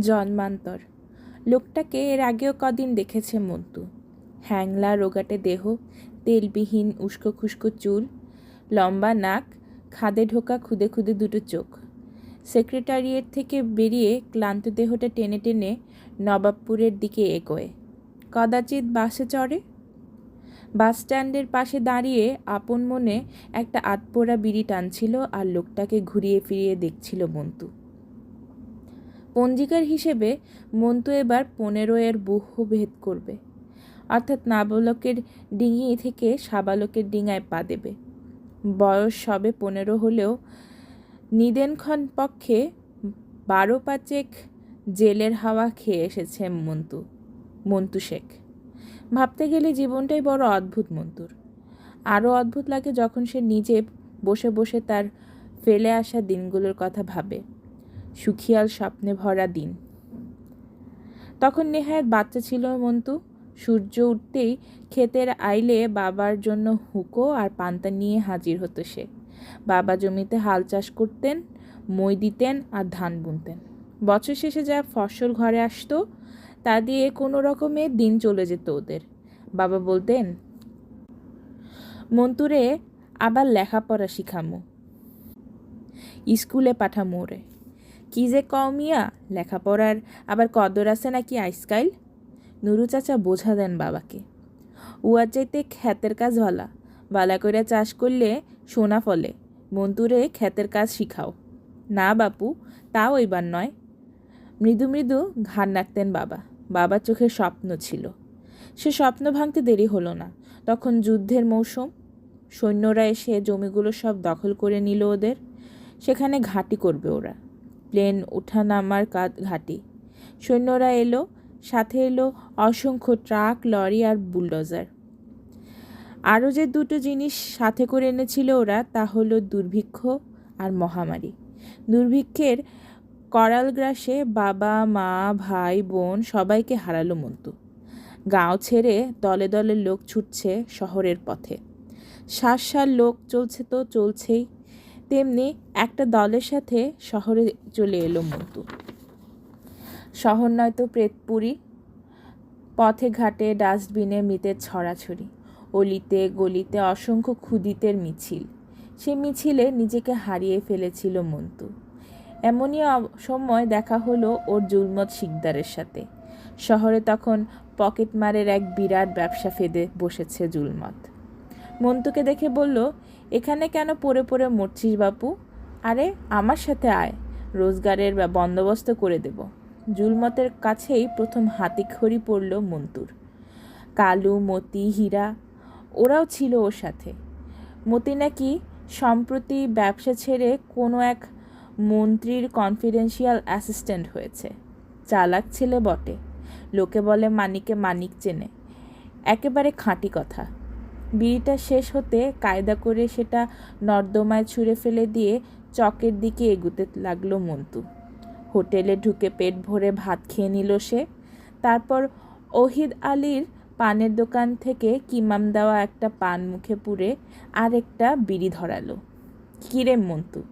জন্মান্তর। লোকটাকে এর আগেও কদিন দেখেছে মন্তু হ্যাংলা, রোগাটে দেহ, তেলবিহীন উস্কো খুস্কো চুল, লম্বা নাক, খাদে ঢোকা খুদে খুদে দুটো চোখ। সেক্রেটারিয়েট থেকে বেরিয়ে ক্লান্ত দেহটা টেনে টেনে নবাবপুরের দিকে এগোয়। কদাচিৎ বাসে চড়ে? বাস স্ট্যান্ডের পাশে দাঁড়িয়ে আপন মনে একটা আতপোড়া বিড়ি টানছিল আর লোকটাকে ঘুরিয়ে ফিরিয়ে দেখছিল মন্তু পঞ্জিকার হিসেবে মন্তু এবার পনেরো এর বহু ভেদ করবে। অর্থাৎ নাবালকের ডিঙি থেকে সাবালকের ডিঙায় পা দেবে। বয়স সবে পনেরো হলেও নিদেনক্ষণ পক্ষে বারো পাঁচেক জেলের হাওয়া খেয়ে এসেছে মন্তু মন্তু শেখ। ভাবতে গেলে জীবনটাই বড় অদ্ভুত মন্তুর আরও অদ্ভুত লাগে যখন সে নিজে বসে বসে তার ফেলে আসা দিনগুলোর কথা ভাবে। সুখিয়াল স্বপ্নে ভরা দিন। তখন নেহায়ত বাচ্চা ছিল মন্তু। সূর্য উঠতেই ক্ষেতের আইলে বাবার জন্য হুকো আর পান্তা নিয়ে হাজির হতো সে। বাবা জমিতে হাল চাষ করতেন, মই দিতেন আর ধান বুনতেন। বছর শেষে যা ফসল ঘরে আসতো, তা দিয়ে কোনো রকমে দিন চলে যেত ওদের। বাবা বলতেন, মন্তুরে, আবার লেখাপড়া শিখামো। স্কুলে পাঠামু রে কি যে কমিয়া লেখাপড়ার আবার কদর আছে নাকি আইসকাইল? নুরু চাচা বোঝা দেন বাবাকে। উয়ার চাইতে খ্যাতের কাজ ভালা বালা কইরা চাষ করলে সোনা ফলে, মন্তুরে ক্ষেতের কাজ শিখাও। না বাপু, তাও এবার নয়। মৃদু মৃদু ঘাড় নাড়তেন বাবা, বাবার চোখে স্বপ্ন ছিল। সে স্বপ্ন ভাঙতে দেরি হলো না। তখন যুদ্ধের মৌসুম, সৈন্যরা এসে জমিগুলো সব দখল করে নিল ওদের, সেখানে ঘাঁটি করবে ওরা। প্লেন ওঠা নামার কাজ ঘাঁটি। সৈন্যরা এলো, সাথে এলো অসংখ্য ট্রাক, লরি আর বুলডোজার। আরও যে দুটো জিনিস সাথে করে এনেছিল ওরা তা হলো দুর্ভিক্ষ আর মহামারী। দুর্ভিক্ষের করাল গ্রাসে বাবা, মা, ভাই, বোন সবাইকে হারালো মন্তু গাঁও ছেড়ে দলে দলে লোক ছুটছে শহরের পথে। শ্বাস সার লোক চলছে তো চলছেই। তেমনি একটা দলের সাথে শহরে চলে এলো মন্তু শহর নয়তো প্রেতপুরি। পথে ঘাটে ডাস্টবিনে মৃতের ছড়াছড়ি। অলিতে গলিতে অসংখ্য ক্ষুদিতের মিছিল। সে মিছিলে নিজেকে হারিয়ে ফেলেছিল মন্তু এমনই সময় দেখা হলো ওর জুলমত শিকদারের সাথে। শহরে তখন পকেটমারের এক বিরাট ব্যবসা ফেদে বসেছে জুলমত। মন্তুকে দেখে বলল এখানে কেন পড়ে পড়ে মরছিস বাপু? আরে, আমার সাথে আয়। রোজগারের বন্দোবস্ত করে দেব। জুলমতের কাছেই প্রথম হাতিখড়ি পড়ল মন্তুর। কালু, মতি, হীরা, ওরাও ছিল ওর সাথে। মতি নাকি সম্প্রতি ব্যবসা ছেড়ে কোনো এক মন্ত্রীর কনফিডেন্সিয়াল অ্যাসিস্ট্যান্ট হয়েছে। চালাক ছেলে বটে। লোকে বলে মানিকে মানিক চেনে। একেবারে খাঁটি কথা। বিড়িটা শেষ হতে কায়দা করে সেটা নর্দমায় ছুঁড়ে ফেলে দিয়ে চকের দিকে এগুতে লাগল মন্তু হোটেলে ঢুকে পেট ভরে ভাত খেয়ে নিল সে। তারপর ওহিদ আলীর পানের দোকান থেকে কিমাম দেওয়া একটা পান মুখে পুরে আর একটা বিড়ি ধরালো। কিরে মন্তু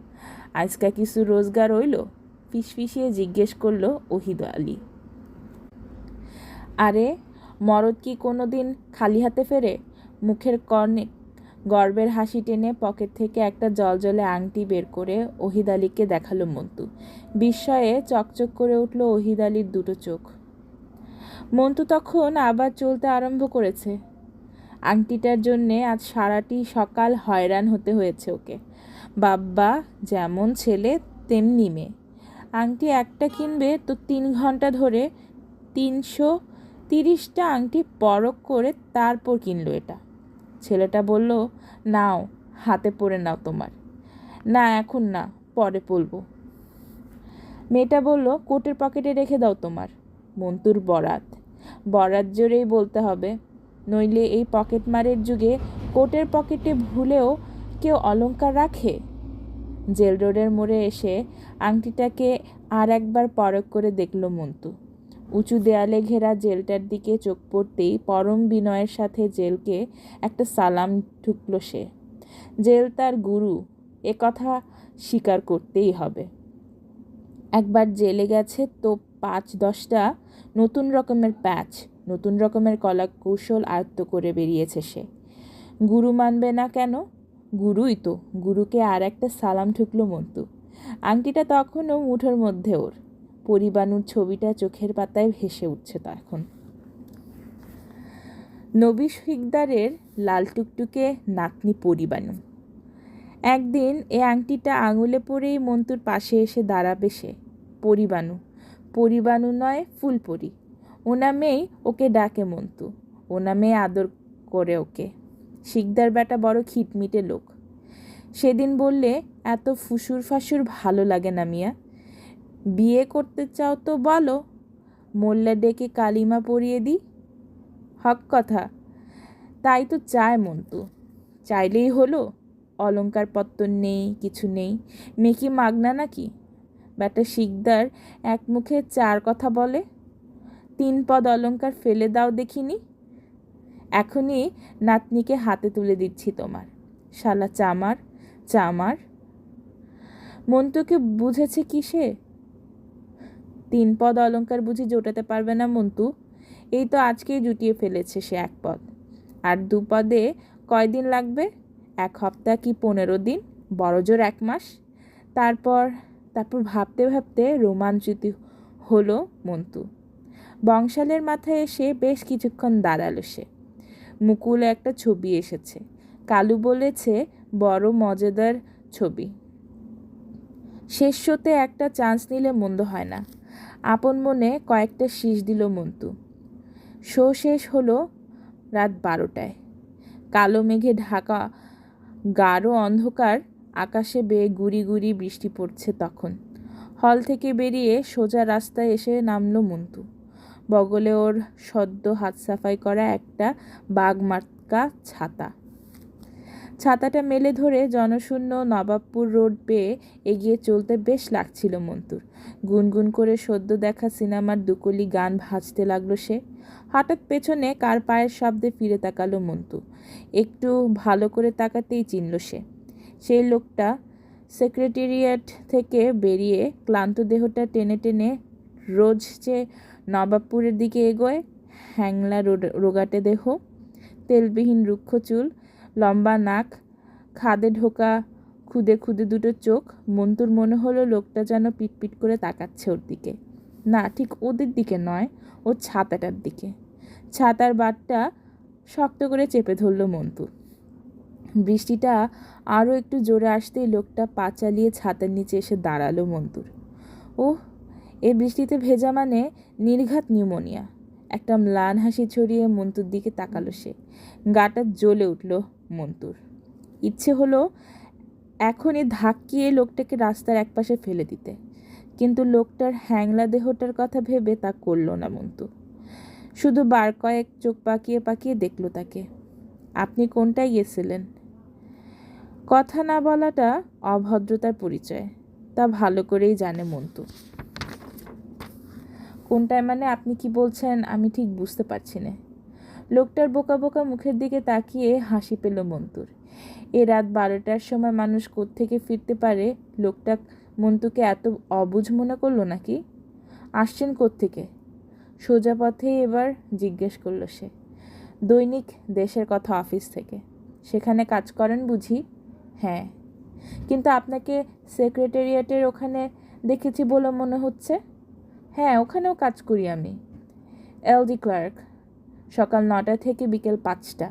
আজকা কিছু রোজগার হইল? ফিসফিসিয়ে জিজ্ঞেস করল ওহিদ আলী। আরে, মরদ কি কোনো দিন খালি হাতে ফেরে? মুখের কর্ণে গর্বের হাসি টেনে পকেট থেকে একটা জলজলে আংটি বের করে ওহিদ আলীকে দেখাল মন্তু বিস্ময়ে চকচক করে উঠল ওহিদ আলীর দুটো চোখ। মন্তু তখন আবার চলতে আরম্ভ করেছে। আংটিটার জন্যে আজ সারাটি সকাল হয়রান হতে হয়েছে ওকে। বাব্বা যেমন ছেলে, তেমনি মেয়ে। আংটি একটা কিনবে তো তিন ঘণ্টা ধরে তিনশো তিরিশটা আংটি পরক করে তারপর কিনলো এটা। ছেলেটা বলল, নাও, হাতে পরে নাও তোমার। না, এখন না, পরে পরবো। মেয়েটা বলল, কোটের পকেটে রেখে দাও তোমার। মন্তুর বরাত। বরাত জোরেই বলতে হবে। নইলে এই পকেটমারের যুগে কোটের পকেটে ভুলেও কেউ অলঙ্কার রাখে? জেল রোডের মোড়ে এসে আংটিটাকে আর একবার পরক করে দেখল মন্তু উঁচু দেয়ালে ঘেরা জেলটার দিকে চোখ পড়তেই পরম বিনয়ের সাথে জেলকে একটা সালাম ঢুকল সে। জেল তার গুরু, এ কথা স্বীকার করতেই হবে। একবার জেলে গেছে তো পাঁচ দশটা নতুন রকমের প্যাচ, নতুন রকমের কলা কৌশল আয়ত্ত করে বেরিয়েছে সে। গুরু মানবে না কেন? গুরুই তো, গুরুকে আর একটা সালাম ঠুকলো মন্তু আংটিটা তখনও মুঠোর মধ্যে ওর। পরিবানুর ছবিটা চোখের পাতায় ভেসে উঠছে তখন নবী শিকদারের লাল টুকটুকে নাতনি পরিবাণু একদিন এ আংটিটা আঙুলে পরেই মন্তুর পাশে এসে দাঁড়াবে সে পরিবাণু পরিবাণু নয়, ফুলপরি। ও নামেই ওকে ডাকে মন্তু। ও নামেই আদর করে ওকে। শিকদার বেটা বড় খিটমিটে লোক। সেদিন বললে, এত ফুসুর ফাসুর ভালো লাগে না মিয়া। বিয়ে করতে চাও তো বলো। মোল্লা ডেকে কালিমা পরিয়ে দিই। হক কথা, তাই তো চায় মন্তু চাইলেই হলো অলঙ্কার পত্তর নেই, কিছু নেই। মেকি মাগনা নাকি? ব্যাটা শিকদার এক মুখে চার কথা বলে। তিন পদ অলঙ্কার ফেলে দাও দেখিনি। এখনই নাতনিকে হাতে তুলে দিচ্ছি তোমার। শালা চামার চামার। মন্তুকে বুঝেছে কি সে তিন পদ অলঙ্কার বুঝি জোটাতে পারবে না মন্তু এই তো আজকেই জুটিয়ে ফেলেছে সে এক পদ। আর দু পদে কয়দিন লাগবে? এক হপ্তাহ কি পনেরো দিন? বড়জোর এক মাস? তারপর তারপর ভাবতে ভাবতে রোমাঞ্চিত হলো মন্তু বংশালের মাথায় এসে বেশ কিছুক্ষণ দাঁড়াল সে। মুকুলে একটা ছবি এসেছে। কালু বলেছে, বড় মজাদার ছবি। শেষ শোতে একটা চান্স নিলে মন্দ হয় না। আপন মনে কয়েকটা শীষ দিল মন্তু শো শেষ হলো রাত বারোটায়। কালো মেঘে ঢাকা গাঢ় অন্ধকার, আকাশে বেয়ে গুড়ি গুড়ি বৃষ্টি পড়ছে তখন। হল থেকে বেরিয়ে সোজা রাস্তায় এসে নামলো মন্তু বগলে ওর সদ্য হাত সাফাই করা একটা বাঘ মার্কা ছাতা। ছাতাটা মেলে ধরে জনশূন্য নবাবপুর রোড পেয়ে এগিয়ে চলতে বেশ লাগছিল মন্তুর গুনগুন করে সদ্য দেখা সিনেমার দুকলি গান ভাজতে লাগল সে। হঠাৎ পেছনে কার পায়ের শব্দে ফিরে তাকালো মন্তু একটু ভালো করে তাকাতেই চিনল সে। সেই লোকটা সেক্রেটেরিয়েট থেকে বেরিয়ে ক্লান্ত দেহটা টেনে টেনে রোজ যে নবাবপুরের দিকে এগোয়, হ্যাংলা রোগাটে দেহ, তেলবিহীন রুক্ষ চুল লম্বা নাক, খাদে ঢোকা, খুদে খুদে দুটো চোখ, মন্তুর মনে হলো লোকটা যেন পিটপিট করে তাকাচ্ছে ওর দিকে। না, ঠিক ওদের দিকে নয়, ও ছাতাটার দিকে। ছাতার বাটটা শক্ত করে চেপে ধরলো মন্তু বৃষ্টিটা আরও একটু জোরে আসতেই লোকটা পা চালিয়ে ছাতার নিচে এসে দাঁড়াল মন্তুর। ও এ বৃষ্টিতে ভেজা মানে নির্ঘাত নিউমোনিয়া। একটা ম্লান হাসি ছড়িয়ে মন্তুর দিকে তাকালো সে। গাটা জ্বলে উঠল। মন্তুর। ইচ্ছে হলো এখনই ধাক্কিয়ে লোকটাকে রাস্তার একপাশে ফেলে দিতে। কিন্তু লোকটার হ্যাংলা দেহটার কথা ভেবে তা করল না মন্তু শুধু বার কয়েক চোখ পাকিয়ে পাকিয়ে দেখল তাকে। আপনি কোনটায় গেছিলেন? কথা না বলাটা অভদ্রতার পরিচয়। তা ভালো করেই জানে মন্তু কোনটায় মানে আপনি কি বলছেন? আমি ঠিক বুঝতে পারছি না। লোকটার বোকা বোকা মুখের দিকে তাকিয়ে হাসি পেল মন্তুর। এ রাত বারোটার সময় মানুষ থেকে ফিরতে পারে? লোকটা মন্তুকে এত অবুঝ মনে করল নাকি? আসছেন থেকে সোজা পথেই এবার জিজ্ঞেস করল সে। দৈনিক দেশের কথা অফিস থেকে। সেখানে কাজ করেন বুঝি? হ্যাঁ। কিন্তু আপনাকে সেক্রেটারিয়েটের ওখানে দেখেছি বলে মনে হচ্ছে? হ্যাঁ ওখানেও কাজ করি আমি। এলডি ক্লার্ক সকাল নটা থেকে বিকেল পাঁচটা।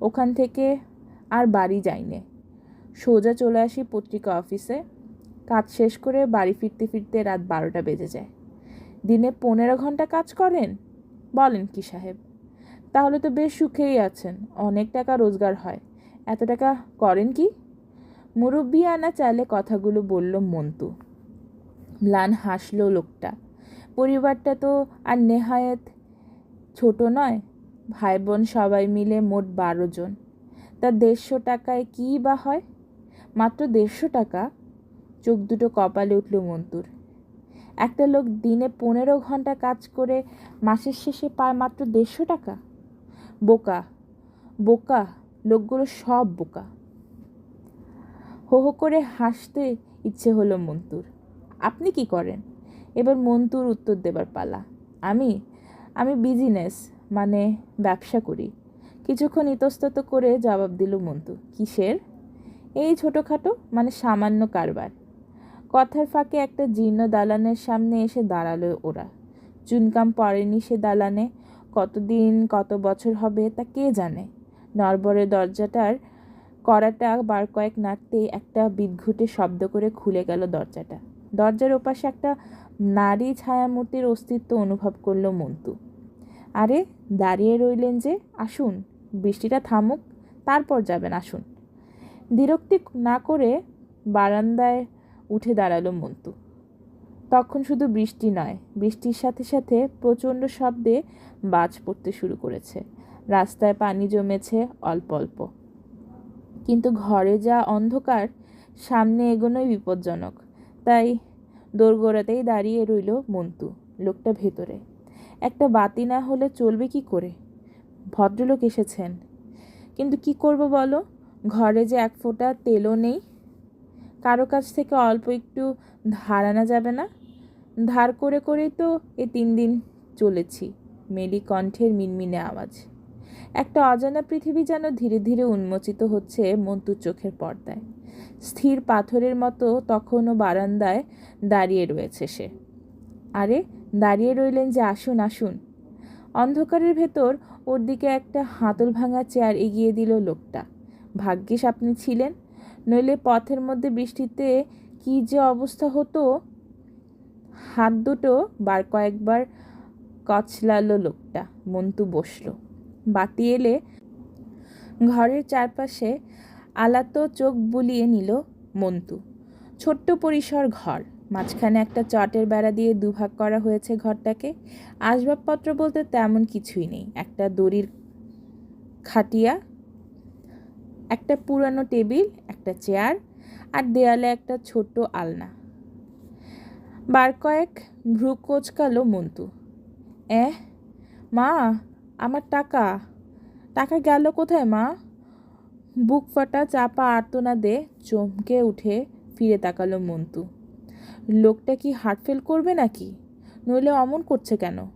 ওখান থেকে আর বাড়ি যাইনে। সোজা চলে আসি পত্রিকা অফিসে। কাজ শেষ করে বাড়ি ফিরতে ফিরতে রাত বারোটা বেজে যায়। দিনে পনেরো ঘণ্টা কাজ করেন? বলেন কি সাহেব? তাহলে তো বেশ সুখেই আছেন, অনেক টাকা রোজগার হয়। এত টাকা করেন কি? মুরব্বী আনা চাইলে কথাগুলো বলল মন্তু ম্লান হাসলো লোকটা। পরিবারটা তো আর নেহায়েত ছোট নয় ভাই বোন সবাই মিলে মোট বারো জন। তা দেড়শো টাকায় কী বা হয়? মাত্র দেড়শো টাকা? চোখ দুটো কপালে উঠল মন্তুর। একটা লোক দিনে পনেরো ঘণ্টা কাজ করে মাসের শেষে পায় মাত্র দেড়শো টাকা? বোকা বোকা, লোকগুলো সব বোকা। হো হো করে হাসতে ইচ্ছে হলো মন্তুর। আপনি কি করেন? এবার মন্তুর উত্তর দেবার পালা। আমি আমি বিজনেস মানে ব্যবসা করি। কিছুক্ষণ ইতস্তত করে জবাব দিল মন্তু কিসের? এই ছোটোখাটো মানে সামান্য কারবার। কথার ফাঁকে একটা জীর্ণ দালানের সামনে এসে দাঁড়াল ওরা। চুনকাম পড়েনি সে দালানে, কতদিন, কত বছর হবে তা কে জানে? নরবরের দরজাটার কড়াটা বার কয়েক নাড়তেই একটা বিদঘুটে শব্দ করে খুলে গেল দরজাটা। দরজার ওপাশে একটা নারী ছায়ামূর্তির অস্তিত্ব অনুভব করল মন্তু আরে দাঁড়িয়ে রইলেন যে, আসুন, বৃষ্টিটা থামুক, তারপর যাবেন, আসুন। বিরক্তি না করে বারান্দায় উঠে দাঁড়াল মন্তু তখন শুধু বৃষ্টি নয়, বৃষ্টির সাথে সাথে প্রচণ্ড শব্দে বাজ পড়তে শুরু করেছে। রাস্তায় পানি জমেছে অল্প অল্প। কিন্তু ঘরে যা অন্ধকার, সামনে এগোনোই বিপজ্জনক। তাই দোরগোড়াতেই দাঁড়িয়ে রইল মন্তু লোকটা ভেতরে। একটা বাতি না হলে চলবে কি করে? ভদ্রলোক এসেছেন। কিন্তু কি করব বলো? ঘরে যে এক ফোঁটা তেলও নেই। কারও কাছ থেকে অল্প একটু ধার আনা যাবে না? ধার করে করেই তো এ তিন দিন চলেছি, মেলি কণ্ঠের মিনমিনে আওয়াজ। একটা অজানা পৃথিবী যেন ধীরে ধীরে উন্মোচিত হচ্ছে মন্তুর চোখের পর্দায়। স্থির পাথরের মতো তখনও বারান্দায় দাঁড়িয়ে রয়েছে সে। আরে দাঁড়িয়ে রইলেন যে, আসুন আসুন। অন্ধকারের ভেতর ওর দিকে একটা হাতল ভাঙা চেয়ার এগিয়ে দিল লোকটা। ভাগ্যিস আপনি ছিলেন। নইলে পথের মধ্যে বৃষ্টিতে কি যে অবস্থা হতো? হাত দুটো বার কয়েকবার কচলালো লোকটা। মন্তু বসল। বাতি এলে ঘরের চারপাশে আলাতো চোখ বুলিয়ে নিল মন্তু ছোট্ট পরিসর ঘর। মাঝখানে একটা চটের বেড়া দিয়ে দুভাগ করা হয়েছে ঘরটাকে। আসবাবপত্র বলতে তেমন কিছুই নেই। একটা দড়ির খাটিয়া, একটা পুরানো টেবিল, একটা চেয়ার আর দেয়ালে একটা ছোট্ট আলনা। বার কয়েক ভ্রু কোচকালো মন্তু এহ, মা, আমার টাকা। টাকা গেল কোথায়, মা? বুক ফাটা চাপা আর্তনাদে চমকে উঠে ফিরে তাকালো মন্তু লোকটা কি হার্ট ফেল করবে নাকি? নইলে অমন করছে কেন?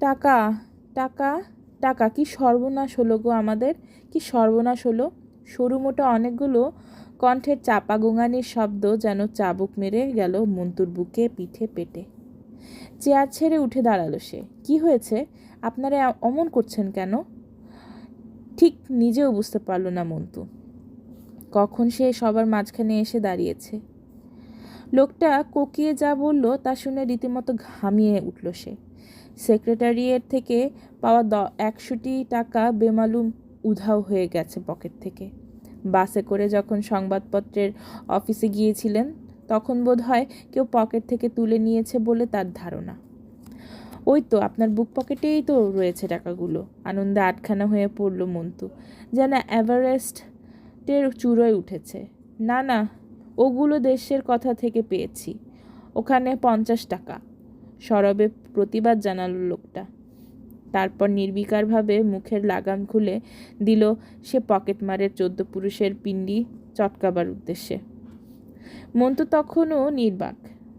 টাকা টাকা টাকা কি সর্বনাশ হলো গো আমাদের? কি সর্বনাশ হলো? সরু মোটা অনেকগুলো কণ্ঠের চাপা গোঙানির শব্দ যেন চাবুক মেরে গেল মন্তুর বুকে পিঠে পেটে। চেয়ার ছেড়ে উঠে দাঁড়াল সে। কি হয়েছে? আপনারা অমন করছেন কেন? ঠিক নিজেও বুঝতে পারল না মন্তু কখন সে সবার মাঝখানে এসে দাঁড়িয়েছে? লোকটা কোকিয়ে যা বলল তা শুনে রীতিমতো ঘামিয়ে উঠল সে। সেক্রেটারিয়েট থেকে পাওয়া দ একশোটি টাকা বেমালুম উধাও হয়ে গেছে পকেট থেকে। বাসে করে যখন সংবাদপত্রের অফিসে গিয়েছিলেন, তখন বোধ হয় কেউ পকেট থেকে তুলে নিয়েছে বলে তার ধারণা। ওই তো, আপনার বুক পকেটেই তো রয়েছে টাকাগুলো। আনন্দে আটখানা হয়ে পড়ল মন্তু যেন এভারেস্টের চূড়োয় উঠেছে। না না ওগুলো দেশের কথা থেকে পেয়েছি। ওখানে পঞ্চাশ টাকা। সরবে প্রতিবাদ জানালো লোকটা। তারপর নির্বিকারভাবে মুখের লাগাম খুলে দিল সে পকেটমারের চোদ্দ পুরুষের পিণ্ডি চটকাবার উদ্দেশ্যে। মন তো তখনও নির্বাক।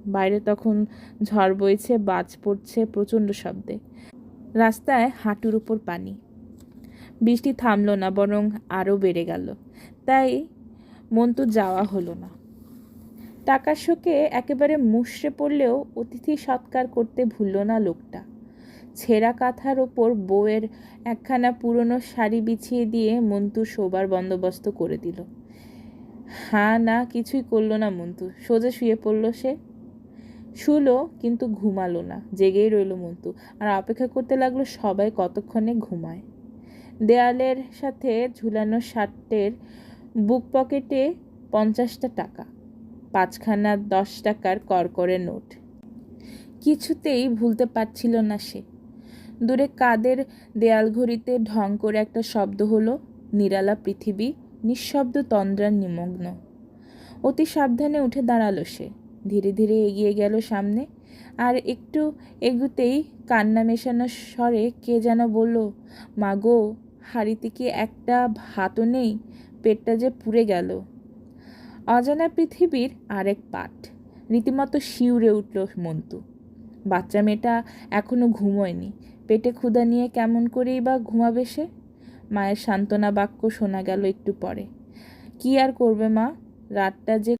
বাইরে তখন ঝড় বইছে, বাজ পড়ছে প্রচণ্ড শব্দে। রাস্তায় হাঁটুর উপর পানি। বৃষ্টি থামলো না, বরং আরও বেড়ে গেল। তাই মন্তু যাওয়া হলো না। টাকার শোকে একেবারে মুষড়ে পড়লেও অতিথি সৎকার করতে ভুলল না লোকটা। ছেঁড়া কাঁথার ওপর বউয়ের একখানা পুরনো শাড়ি বিছিয়ে দিয়ে মন্তু শোবার বন্দোবস্ত করে দিল। হ্যাঁ না, কিছুই করল না মন্তু সোজা শুয়ে পড়ল সে। শুলো, কিন্তু ঘুমালো না। জেগেই রইল মন্তু আর অপেক্ষা করতে লাগল সবাই কতক্ষণে ঘুমায়। দেয়ালের সাথে ঝুলানো শার্টের বুক পকেটে পঞ্চাশটা টাকা। পাঁচখানা দশ টাকার করকরে নোট। কিছুতেই ভুলতে পারছিল না সে। দূরে কাদের দেয়াল ঘড়িতে ঢং করে একটা শব্দ হলো, নিরালা পৃথিবী, নিঃশব্দ তন্দ্রার নিমগ্ন। অতি সাবধানে উঠে দাঁড়াল সে। ধীরে ধীরে এগিয়ে গেল সামনে, আর একটু এগুতেই কান্না মেশানো স্বরে কে যেন বলল, মা গো, হাড়িতে কি একটা ভাতও নেই? পেটটা যে পুড়ে গেল। অজানা পৃথিবীর আরেক পাঠ। রীতিমতো শিউরে উঠল মন্তু বাচ্চা মেয়েটা এখনও ঘুমোয়নি। পেটে ক্ষুদা নিয়ে কেমন করেই বা ঘুমাবে সে? মায়ের সান্ত্বনা বাক্য শোনা গেল একটু পরে। কি আর করবে মা? রাতটা যে